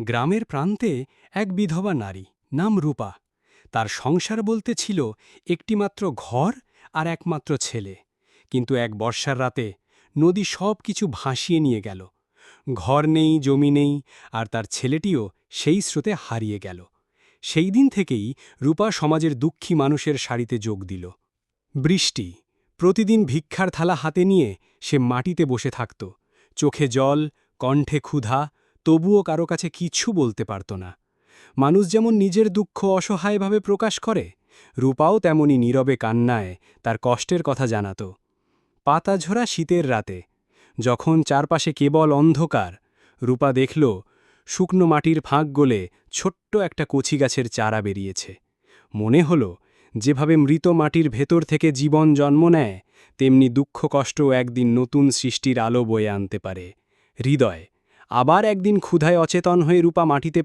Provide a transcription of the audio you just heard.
গ্রামের প্রান্তে এক বিধবা নারী, নাম রূপা। তার সংসার বলতে ছিল একটিমাত্র ঘর আর একমাত্র ছেলে। কিন্তু এক বর্ষার রাতে নদী সব কিছু ভাসিয়ে নিয়ে গেল। ঘর নেই, জমি নেই, আর তার ছেলেটিও সেই স্রোতে হারিয়ে গেল। সেই দিন থেকেই রূপা সমাজের দুঃখী মানুষের সারিতে যোগ দিল। বৃষ্টি, প্রতিদিন ভিক্ষার থালা হাতে নিয়ে সে মাটিতে বসে থাকত। চোখে জল, কণ্ঠে ক্ষুধা তবুও কারও কাছে কিছু বলতে পারত না। মানুষ যেমন নিজের দুঃখ অসহায়ভাবে প্রকাশ করে, রূপাও তেমনি নীরবে কান্নায় তার কষ্টের কথা জানাত। পাতাঝরা শীতের রাতে, যখন চারপাশে কেবল অন্ধকার, রূপা দেখল, শুকনো মাটির ফাঁক গলে ছোট্ট একটা কচি গাছের চারা বেরিয়েছে। মনে হল, যেভাবে মৃত মাটির ভেতর থেকে জীবন জন্ম নেয়, তেমনি দুঃখ কষ্টও একদিন নতুন সৃষ্টির আলো বয়ে আনতে পারে। হৃদয় আবার একদিন ক্ষুধায় অচেতন হয়ে রূপা মাটিতে